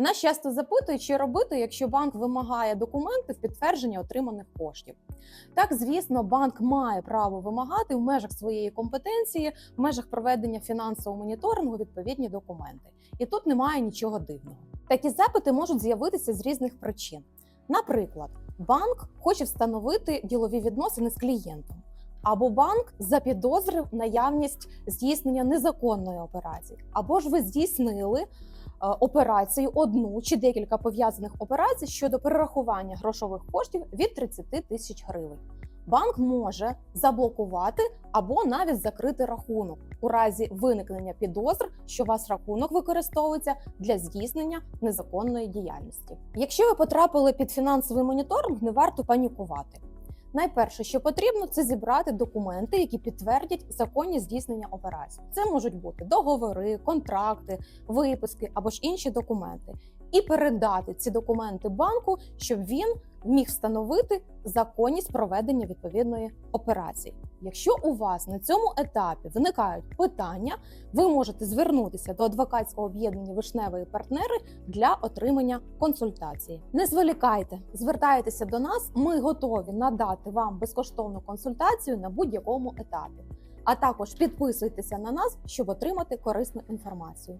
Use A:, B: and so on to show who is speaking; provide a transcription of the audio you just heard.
A: Нас часто запитують, що робити, якщо банк вимагає документи в підтвердження отриманих коштів. Так, звісно, банк має право вимагати в межах своєї компетенції, в межах проведення фінансового моніторингу відповідні документи. І тут немає нічого дивного. Такі запити можуть з'явитися з різних причин. Наприклад, банк хоче встановити ділові відносини з клієнтом. Або банк запідозрив наявність здійснення незаконної операції, або ж ви здійснили е, операцію одну чи декілька пов'язаних операцій щодо перерахування грошових коштів від 30 тисяч гривень. Банк може заблокувати або навіть закрити рахунок у разі виникнення підозр, що вас рахунок використовується для здійснення незаконної діяльності. Якщо ви потрапили під фінансовий моніторинг, не варто панікувати. Найперше, що потрібно, це зібрати документи, які підтвердять законні здійснення операцій. Це можуть бути договори, контракти, виписки або ж інші документи, і передати ці документи банку, щоб він міг встановити законність проведення відповідної операції. Якщо у вас на цьому етапі виникають питання, ви можете звернутися до адвокатського об'єднання вишневої партнери для отримання консультації. Не зволікайте, звертайтеся до нас. Ми готові надати вам безкоштовну консультацію на будь-якому етапі. А також підписуйтеся на нас, щоб отримати корисну інформацію.